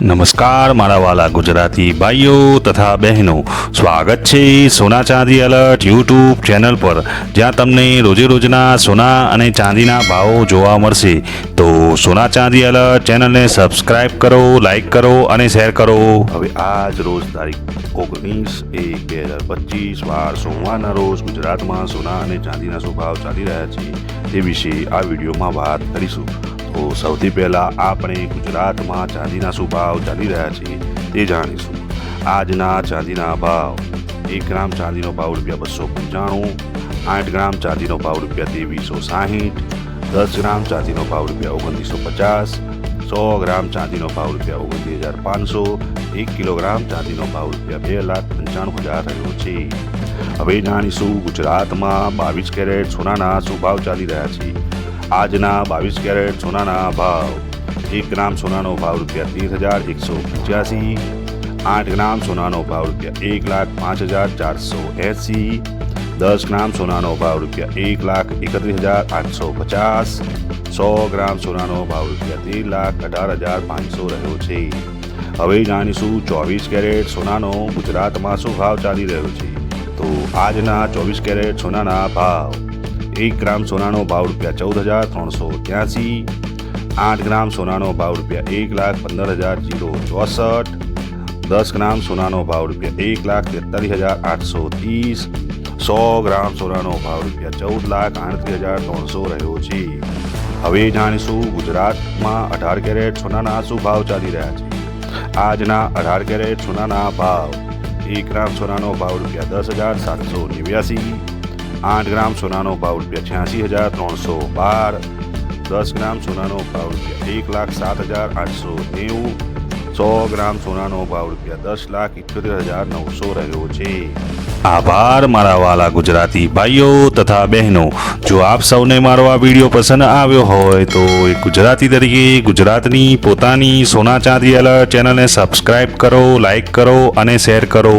નમસ્કાર, મારા વાલા ગુજરાતી ભાઈઓ તથા બહેનો. સ્વાગત છે સોના ચાંદી એલર્ટ યુટ્યુબ ચેનલ પર. જ્યાં તમને રોજે રોજના સોના અને ચાંદીના ભાવો જોવા મળશે. તો સોના ચાંદી એલર્ટ ચેનલને સબસ્ક્રાઇબ કરો, લાઇક કરો અને શેર કરો. હવે આજ રોજ તારીખ ઓગણીસ એક બે હજાર પચીસ, વાર સોમવારના રોજ ગુજરાતમાં સોના અને ચાંદીના શું ભાવ ચાલી રહ્યા છે તે વિશે આ વિડીયોમાં વાત કરીશું. તો સૌથી પહેલાં આપણે ગુજરાતમાં ચાંદીના શું ભાવ ચાલી રહ્યા છે તે જાણીશું. આજના ચાંદીના ભાવ, એક ગ્રામ ચાંદીનો ભાવ રૂપિયા બસો પંચાણું, આઠ ગ્રામ ચાંદીનો ભાવ રૂપિયા ત્રેવીસો સાહીઠ, દસ ગ્રામ ચાંદીનો ભાવ રૂપિયા ઓગણત્રીસો પચાસ, સો ગ્રામ ચાંદીનો ભાવ રૂપિયા ઓગણત્રીસ હજાર પાંચસો, એક કિલોગ્રામ ચાંદીનો ભાવ રૂપિયા બે લાખ પંચાણું હજાર રહ્યો છે. હવે જાણીશું ગુજરાતમાં બાવીસ કેરેટ સોનાના શું ભાવ ચાલી રહ્યા છે. આજના બાવીસ કેરેટ સોનાના ભાવ. એક ગ્રામ સોનાનો ભાવ રૂપિયા ત્રીસ હજાર એકસો પંચ્યાસી. આઠ ગ્રામ સોનાનો ભાવ રૂપિયા એક લાખ પાંચ હજાર ચારસો એંસી. દસ ગ્રામ સોનાનો ભાવ રૂપિયા એક લાખ એકત્રીસ હજાર આઠસો પચાસ. સો ગ્રામ સોનાનો ભાવ રૂપિયા તેર લાખ અઢાર હજાર પાંચસો રહ્યો છે. હવે જાણીશું ચોવીસ કેરેટ સોનાનો ગુજરાતમાં શું ભાવ ચાલી રહ્યો છે? તો આજના ચોવીસ કેરેટ સોનાના ભાવ. એક ગ્રામ સોનાનો ભાવ રૂપિયા ચૌદ હજાર ત્રણસો ત્યાસી આઠ ગ્રામ સોનાનો ભાવ રૂપિયા એક લાખ પંદર હજાર જીરો ચોસઠ, દસ ગ્રામ સોનાનો ભાવ રૂપિયા એક લાખ તેતાલીસ હજાર આઠસો ત્રીસ, સો ગ્રામ સોનાનો ભાવ રૂપિયા ચૌદ લાખ આડત્રીસ હજાર ત્રણસો રહ્યો છે. હવે જાણીશું ગુજરાતમાં અઢાર કેરેટ સોનાના શું ભાવ ચાલી રહ્યા છે. આજના અઢાર કેરેટ સોનાના ભાવ, એક ગ્રામ સોનાનો ભાવ રૂપિયા દસ હજાર સાતસો નેવ્યાસી આઠ ગ્રામ સોનાનો ભાવ રૂપિયા છ્યાસી હજાર ત્રણસો બાર, દસ ગ્રામ સોનાનો ભાવ રૂપિયા એક લાખ સાત હજાર આઠસો નેવું, સો ગ્રામ સોનાનો ભાવ રૂપિયા દસ લાખ ઇઠ્યોતેર હજાર નવસો રહ્યો છે. આભાર, મારા વાલા ગુજરાતી ભાઈઓ તથા બહેનો. જો આપ સૌને મારો આ વીડિયો પસંદ આવ્યો હોય તો એક ગુજરાતી તરીકે ગુજરાતની પોતાની સોના ચાંદી એલર્ટ ચેનલને સબસ્ક્રાઈબ કરો લાઈક કરો અને શેર કરો.